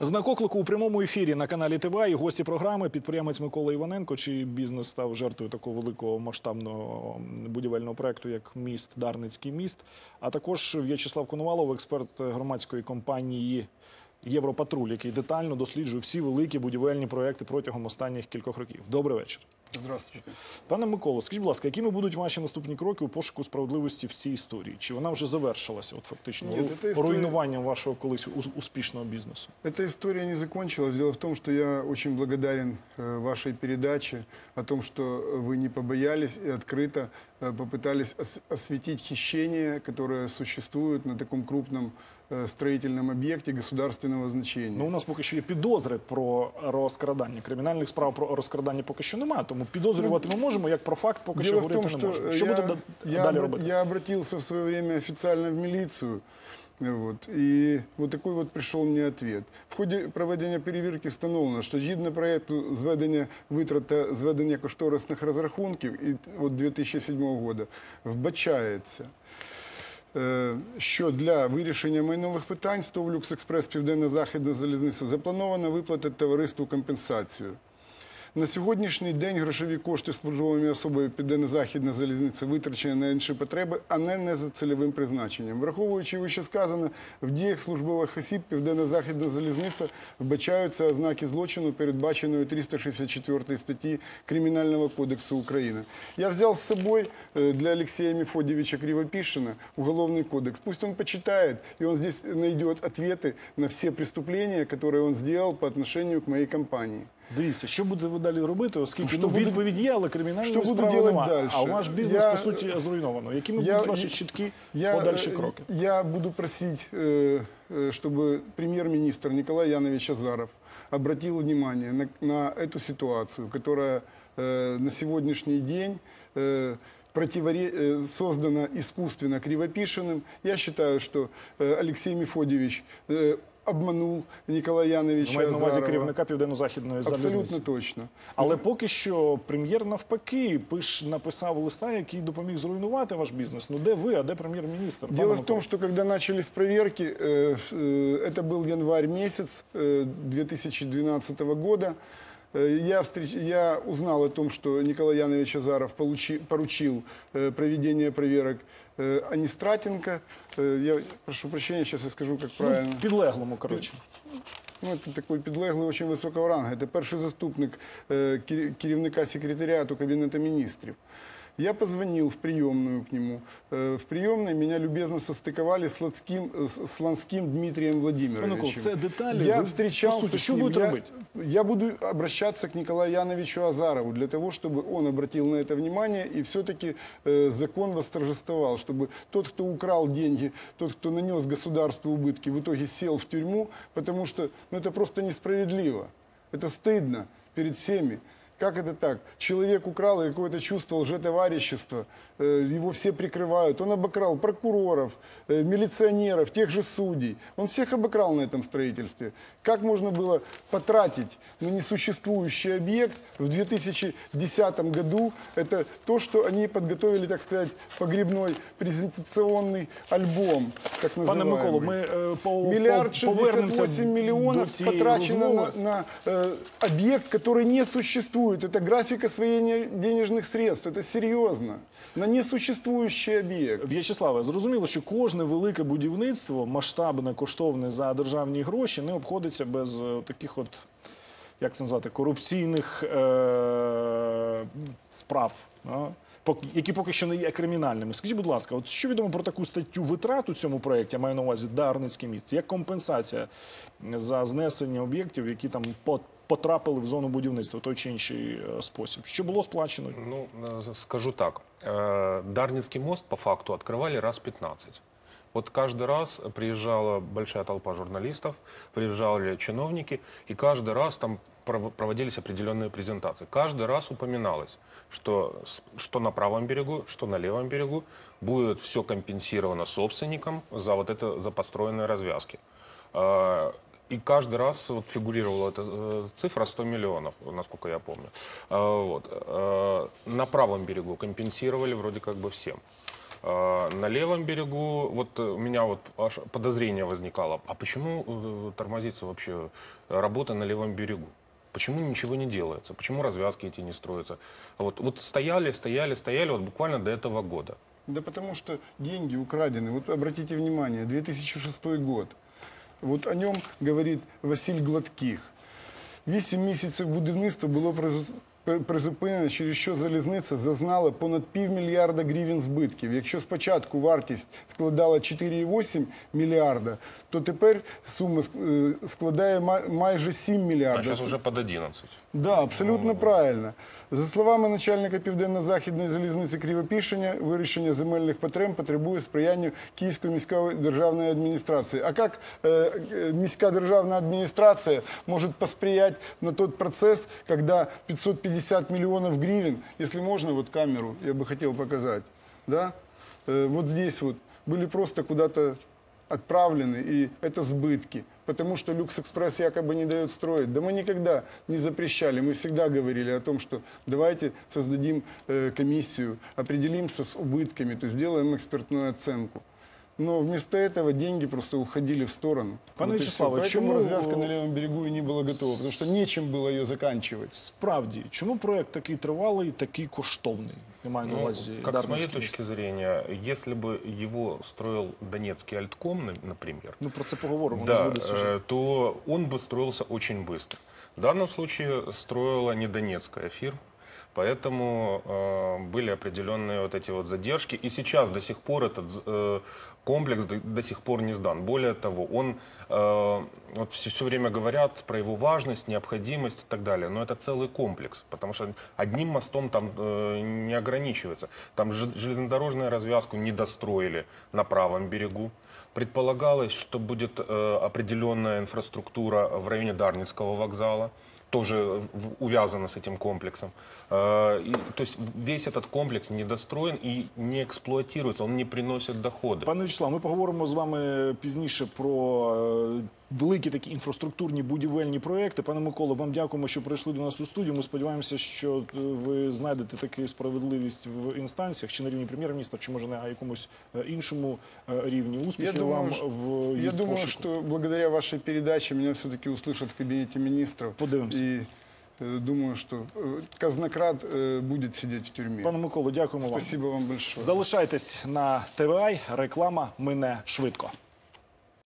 Знак оклику у прямому ефірі на каналі ТВА і гості програми підприємець Микола Іваненко. Чий бізнес став жертвою такого великого масштабного будівельного проекту, як міст Дарницький міст. А також В'ячеслав Конувалов, експерт громадської компанії Європатруль, який детально досліджує всі великі будівельні проекти протягом останніх кількох років. Добрий вечір. Здравствуйте. Пане Миколо, скажіть, будь ласка, якими будуть ваші наступні кроки у пошуку справедливості в цій історії? Чи вона вже завершилася, от фактично Ні, ру- це історія- руйнуванням вашого колись ус- успішного бізнесу? Эта история не закончилась. Дело в том, что я очень благодарен э, вашей передаче о том, что вы не побоялись и открыто э, попытались ос- осветить хищения, которые существуют на таком крупном э, строительном объекте государственного значения. Ну, у нас поки що є підозри про розкрадання. Кримінальних справ про розкрадання поки що немає, тому підозрювати ми можемо, як про факт поки що Дело в говорити том, не что можемо. э, Що я, буде да- я, далі обра- робити? я обратился в свое время официально в милицию. э, Вот, и вот такой вот пришел мне ответ. В ході проведення перевірки встановлено, що згідно проєкту зведення витрат та зведення кошторисних розрахунків і от 2007 року вбачається, е, що для вирішення майнових питань СТОВ «Люкс Експрес Південно-Західна залізниця заплановано виплатити товариству компенсацію. На сьогоднішній день грошові кошти службовими особами Південно-Західна залізниця витрачені на інші потреби, а не, не за цільовим призначенням. Враховуючи вище сказане, в діях службових осіб Південно-Західна залізниця вбачаються ознаки злочину, передбаченої 364 статті Кримінального кодексу України. Я взял с собой э, для Алексея Мефодьевича Кривопишина Уголовный кодекс. Пусть он почитает, и он здесь найдет ответы на все преступления, которые он сделал по отношению к моей компании. Дивіться, що буде ви далі робити, оскільки Що ну, буду- відповідь є, але кримінальної що буду справи делать немає. дальше? А ваш бізнес, Я- по суті, зруйновано. Якими Я- будуть ваші чіткі Я, подальші э, кроки? Я буду просить, э, э, чтобы премьер-министр Николай Янович Азаров обратил внимание на, на эту ситуацию, которая э, на сегодняшний день э, противоре- э, создана искусственно Кривопишиным. Я считаю, что э, Алексей Мефодьевич э, обманул Николая Яновича Мають на увазі Азарова. керівника південно-західної Абсолютно залізниці. точно. Але поки що прем'єр навпаки пиш написав листа, який допоміг зруйнувати ваш бізнес. Ну де ви, а де прем'єр-міністр? Пане Дело в Микола? том, что когда начались проверки, э, ф- э, это был январь месяц э, 2012 года, э, я, встреч... я узнал о том, что Николай Янович Азаров получи- поручил э, проведение проверок э, Анистратенко. Э, Я прошу прощения, сейчас я скажу, как правильно. Ну, підлеглому, коротше. Ну, це такий підлеглий очень високого рангу. Це перший заступник е, кер- керівника секретаріату Кабінету міністрів. Я позвонил в приемную к нему. Э, В приемной меня любезно состыковали с Ланским, с с Ланским Дмитрием Пане Владимировичем. Микола, це деталі. Я ви, встречался по суті, с що ним. будете я, робити? я буду обращаться к Николаю Яновичу Азарову для того, чтобы он обратил на это внимание и все-таки э, закон восторжествовал, чтобы тот, кто украл деньги, тот, кто нанес государству убытки, в итоге сел в тюрьму, потому что ну, это просто несправедливо. Это стыдно перед всеми. Как это так? Человек украл и какое-то чувство лжетоварищества. Э, Его все прикрывают. Он обокрал прокуроров, э, милиционеров, тех же судей. Он всех обокрал на этом строительстве. Как можно было потратить на несуществующий объект в 2010 году? Это то, что они подготовили, так сказать, погребной презентационный альбом, так Пане называемый. Миколо, ми е, по, Миллиард по, повернемося 68 до миллионов цієї потрачено розмови. на, на, э, объект, который не существует. Это график освоения денежных средств. Это серьезно. На несуществующий объект. В'ячеславе, зрозуміло, що кожне велике будівництво, масштабне, коштовне за державні гроші, не обходиться без е, таких от, як це назвати, корупційних е- справ. да, пок- Які поки що не є кримінальними. Скажіть, будь ласка, от що відомо про таку статтю витрат у цьому проєкті, я маю на увазі Дарницьке місце, як компенсація за знесення об'єктів, які там по- потрапили в зону будівництва в той чи інший е, спосіб? Що було сплачено? Ну, э, скажу так. Э, Дарницкий мост по факту открывали раз 15. Вот каждый раз приезжала большая толпа журналистов, приезжали чиновники, и каждый раз там пров- проводились определенные презентации. Каждый раз упоминалось, что, с- что на правом берегу, что на левом берегу будет все компенсировано собственникам за вот это, за построенные развязки. И каждый раз вот фигурировала эта э, цифра 100 миллионов, насколько я помню. Э, Вот. Э, На правом берегу компенсировали вроде как бы всем. На левом берегу, вот у меня вот аж подозрение возникало, а почему тормозится вообще работа на левом берегу? Почему ничего не делается? Почему развязки эти не строятся? Вот, вот стояли, стояли, стояли вот буквально до этого года. Да потому что деньги украдены. Вот обратите внимание, 2006 год. Вот о нем говорит Василь Гладких. Вісім місяців будівництва було приз- через що залізниця зазнала понад півмільярда гривень збитків. Якщо спочатку вартість складала 4,8 мільярда, то тепер сума е, складає майже 7 мільярдів. сейчас Це- уже под 11. Да, абсолютно правильно. За словами начальника Південно-Західної залізниці Кривопішення, вирішення земельних потреб потребує сприяння Київської міської державної адміністрації. А як е, міська державна адміністрація може посприять на тот процесс, когда 550 миллионов гривен, если можно, вот камеру я бы хотел показать, да, э, вот здесь вот были просто куда-то отправлены, и это сбытки. Потому что Люкс-Экспресс якобы не дает строить. Да мы никогда не запрещали, мы всегда говорили о том, что давайте создадим э, комиссию, определимся с убытками, то есть сделаем экспертную оценку. Но вместо этого деньги просто уходили в сторону. Пане Вот и Вячеславе, всё. Поэтому чему- развязка на левом берегу и не была готова, потому что нечем было ее заканчивать. Справді, чому проект такий тривалий, такий коштовний? Я маю на Ну, увазі как с моей Дарницький міст. точки зрения, если бы его строил Донецкий Альтком, на- например, Ну про це поговоримо. У нас да, буде сюжет. э, то он бы строился очень быстро. В данном случае строила не донецкая фирма, поэтому э, были определенные вот эти вот задержки. И сейчас до сих пор этот э, комплекс до, до сих пор не сдан. Более того, он э, вот все, все время говорят про его важность, необходимость и так далее, но это целый комплекс, потому что одним мостом там э, не ограничивается. Там же- железнодорожную развязку не достроили на правом берегу. Предполагалось, что будет э, определенная инфраструктура в районе Дарницкого вокзала, тоже в- увязана с этим комплексом. Э, и, то есть весь этот комплекс недостроен и не эксплуатируется, он не приносит доходы. Пане Вячеслав, ми поговоримо з вами пізніше про е, великі такі інфраструктурні будівельні проекти. Пане Миколо, вам дякуємо, що прийшли до нас у студію. Ми сподіваємося, що е, ви знайдете таку справедливість в інстанціях, чи на рівні прем'єр-міністра, чи може на якомусь е, іншому е, рівні. Успіхів думаю, вам що- в її Я думаю, пошуку. что благодаря вашей передаче меня все-таки услышат в кабинете министров. Подивимся. И э, думаю, что э, казнократ э, будет сидеть в тюрьме. Пане Миколо, дякуємо вам. Спасибо вам большое. Залишайтесь на ТВА. Реклама мине швидко.